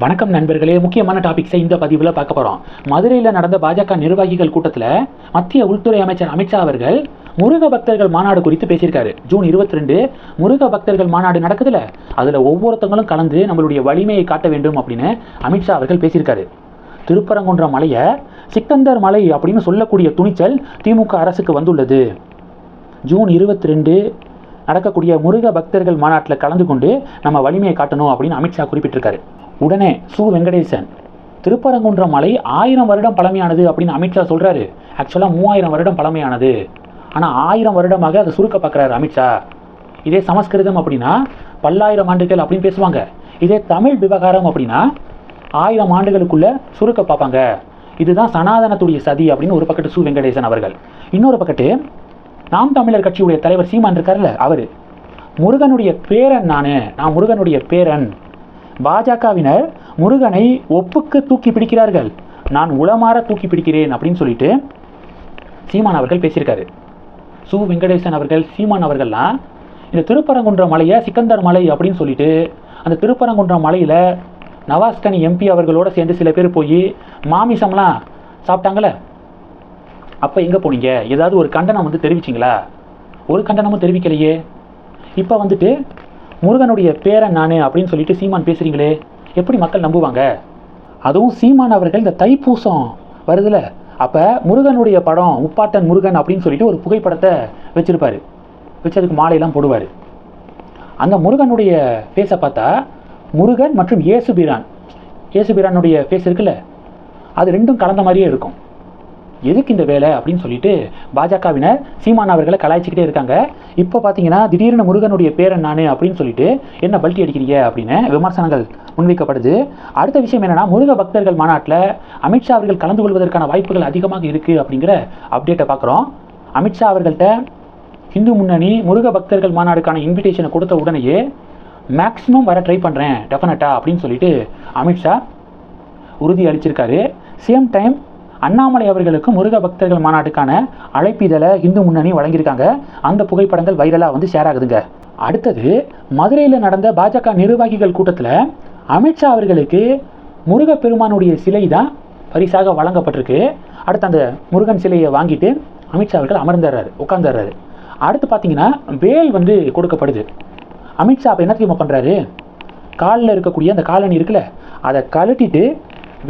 வணக்கம் நண்பர்களே முக்கியமான டாபிக்ஸை இந்த பதிவில் பார்க்க போகிறோம் மதுரையில் நடந்த பாஜக நிர்வாகிகள் கூட்டத்தில் மத்திய உள்துறை அமைச்சர் அமித்ஷா அவர்கள் முருக பக்தர்கள் மாநாடு குறித்து பேசியிருக்காரு. ஜூன் இருபத்தி ரெண்டு முருக பக்தர்கள் மாநாடு நடக்குதுல அதில் ஒவ்வொருத்தங்களும் கலந்து நம்மளுடைய வலிமையை காட்ட வேண்டும் அப்படின்னு அமித்ஷா அவர்கள் பேசியிருக்காரு. திருப்பரங்குன்ற மலையை சிக்கந்தர் மலை அப்படின்னு சொல்லக்கூடிய துணிச்சல் திமுக அரசுக்கு வந்துள்ளது. ஜூன் இருபத்தி ரெண்டு நடக்கக்கூடிய முருக பக்தர்கள் மாநாட்டில் கலந்து கொண்டு நம்ம வலிமையை காட்டணும் அப்படின்னு அமித்ஷா குறிப்பிட்டிருக்காரு. உடனே சு வெங்கடேசன் திருப்பரங்குன்றம் மலை ஆயிரம் வருடம் பழமையானது அப்படின்னு அமித்ஷா சொல்கிறாரு ஆக்சுவலாக மூவாயிரம் வருடம் பழமையானது. ஆனால் ஆயிரம் வருடமாக அதை சுருக்க பார்க்குறாரு அமித்ஷா இதே சமஸ்கிருதம் அப்படின்னா பல்லாயிரம் ஆண்டுகள் அப்படின்னு பேசுவாங்க. இதே தமிழ் விவகாரம் அப்படின்னா ஆயிரம் ஆண்டுகளுக்குள்ளே சுருக்க பார்ப்பாங்க. இதுதான் சனாதனத்துடைய சதி அப்படின்னு ஒரு பக்கத்து சு வெங்கடேசன் அவர்கள். இன்னொரு பக்கத்து நாம் தமிழர் கட்சியுடைய தலைவர் சீமான் இருக்கார்ல அவர். முருகனுடைய பேரன் நான். நான் முருகனுடைய பேரன். பாஜகவினர் முருகனை ஒப்புக்கு தூக்கி பிடிக்கிறார்கள். நான் உளமாற தூக்கி பிடிக்கிறேன் அப்படின்னு சொல்லிட்டு சீமான் அவர்கள் பேசியிருக்காரு. சு. வெங்கடேசன் அவர்கள் சீமான் அவர்கள்லாம் இந்த திருப்பரங்குன்ற மலையை சிக்கந்தர் மலை அப்படின்னு சொல்லிட்டு அந்த திருப்பரங்குன்ற மலையில் நவாஸ்கனி எம்பி அவர்களோட சேர்ந்து சில பேர் போய் மாமிசம்லாம் சாப்பிட்டாங்களே அப்போ எங்கே போனீங்க? ஏதாவது ஒரு கண்டனம் வந்து தெரிவிச்சிங்களா? ஒரு கண்டனமும் தெரிவிக்கலையே. இப்போ வந்துட்டு முருகனுடைய பேரன் நான் அப்படின்னு சொல்லிட்டு சீமான் பேசுகிறீங்களே எப்படி மக்கள் நம்புவாங்க? அதுவும் சீமான் அவர்கள் இந்த தைப்பூசம் வருதுல அப்போ முருகனுடைய படம் உப்பாட்டன் முருகன் அப்படின்னு சொல்லிட்டு ஒரு புகைப்படத்தை வச்சுருப்பார். வச்சு அதுக்கு மாலையெல்லாம் போடுவார். அந்த முருகனுடைய ஃபேஸை பார்த்தா முருகன் மற்றும் இயேசுபிரான் இயேசுபிரானுடைய ஃபேஸ் இருக்குல்ல அது ரெண்டும் கலந்த மாதிரியே இருக்கும். எதுக்கு இந்த வேலை அப்படின்னு சொல்லிட்டு பாஜகவினர் சீமான் அவர்களை கலாய்ச்சிக்கிட்டே இருக்காங்க. இப்போ பார்த்தீங்கன்னா திடீர்னு முருகனுடைய பேரன் நான் அப்படின்னு சொல்லிட்டு என்ன பல்ட்டி அடிக்கிறீங்க அப்படின்னு விமர்சனங்கள் முன்வைக்கப்படுது. அடுத்த விஷயம் என்னென்னா முருக பக்தர்கள் மாநாட்டில் அமித்ஷா அவர்கள் கலந்து கொள்வதற்கான வாய்ப்புகள் அதிகமாக இருக்குது அப்படிங்கிற அப்டேட்டை பார்க்குறோம். அமித்ஷா அவர்கள்ட்ட இந்து முன்னணி முருக பக்தர்கள் மாநாடுக்கான இன்விடேஷனை கொடுத்த உடனேயே மேக்ஸிமம் வர ட்ரை பண்ணுறேன் டெஃபினட்டாக அப்படின்னு சொல்லிட்டு அமித்ஷா உறுதி அளிச்சிருக்காரு. சேம் டைம் அண்ணாமலை அவர்களுக்கு முருக பக்தர்கள் மாநாட்டுக்கான அழைப்பிதழை இந்து முன்னணி வழங்கியிருக்காங்க. அந்த புகைப்படங்கள் வைரலாக வந்து ஷேர் ஆகுதுங்க. அடுத்தது மதுரையில் நடந்த பாஜக நிர்வாகிகள் கூட்டத்தில் அமித்ஷா அவர்களுக்கு முருகப்பெருமானுடைய சிலை தான் பரிசாக வழங்கப்பட்டிருக்கு. அடுத்து அந்த முருகன் சிலையை வாங்கிட்டு அமித்ஷா அவர்கள் அமர்ந்துடுறாரு உட்காந்துடுறாரு அடுத்து பார்த்தீங்கன்னா வேல் வந்து கொடுக்கப்படுது. அமித்ஷா அப்போ என்ன தெரியுமா பண்ணுறாரு காலில் இருக்கக்கூடிய அந்த காலணி இருக்குல்ல அதை கழட்டிட்டு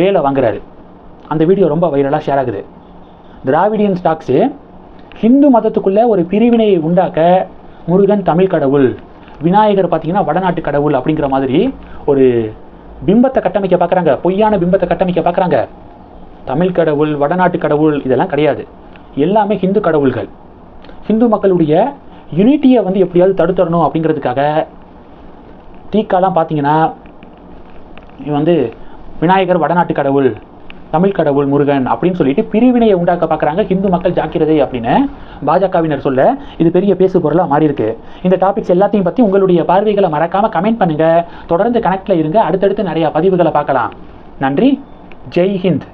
வேலை வாங்குறாரு. அந்த வீடியோ ரொம்ப வைரலாக ஷேர் ஆகுது. திராவிடியன் ஸ்டாக்ஸு ஹிந்து மதத்துக்குள்ளே ஒரு பிரிவினையை உண்டாக்க முருகன் தமிழ் கடவுள் விநாயகர் பார்த்தீங்கன்னா வடநாட்டு கடவுள் அப்படிங்கிற மாதிரி ஒரு பிம்பத்தை கட்டமைக்க பார்க்குறாங்க பொய்யான பிம்பத்தை கட்டமைக்க பார்க்குறாங்க தமிழ் கடவுள் வடநாட்டு கடவுள் இதெல்லாம் கிடையாது. எல்லாமே ஹிந்து கடவுள்கள். ஹிந்து மக்களுடைய யூனிட்டியை வந்து எப்படியாவது தடுத்தரணும் அப்படிங்கிறதுக்காக டீக்காலாம் பார்த்தீங்கன்னா வந்து விநாயகர் வடநாட்டு கடவுள் தமிழ் கடவுள் முருகன் அப்படின்னு சொல்லிட்டு பிரிவினையை உண்டாக்க பார்க்குறாங்க. ஹிந்து மக்கள் ஜாக்கிரதை அப்படின்னு பாஜகவினர் சொல்ல இது பெரிய பேசு பொருளாக மாறி இருக்கு இந்த டாபிக்ஸ் எல்லாத்தையும் பற்றி உங்களுடைய பார்வைகளை மறக்காமல் கமெண்ட் பண்ணுங்கள் தொடர்ந்து கனெக்டில் இருங்க. அடுத்தடுத்து நிறையா பதிவுகளை பார்க்கலாம். நன்றி. ஜெய் ஹிந்த்.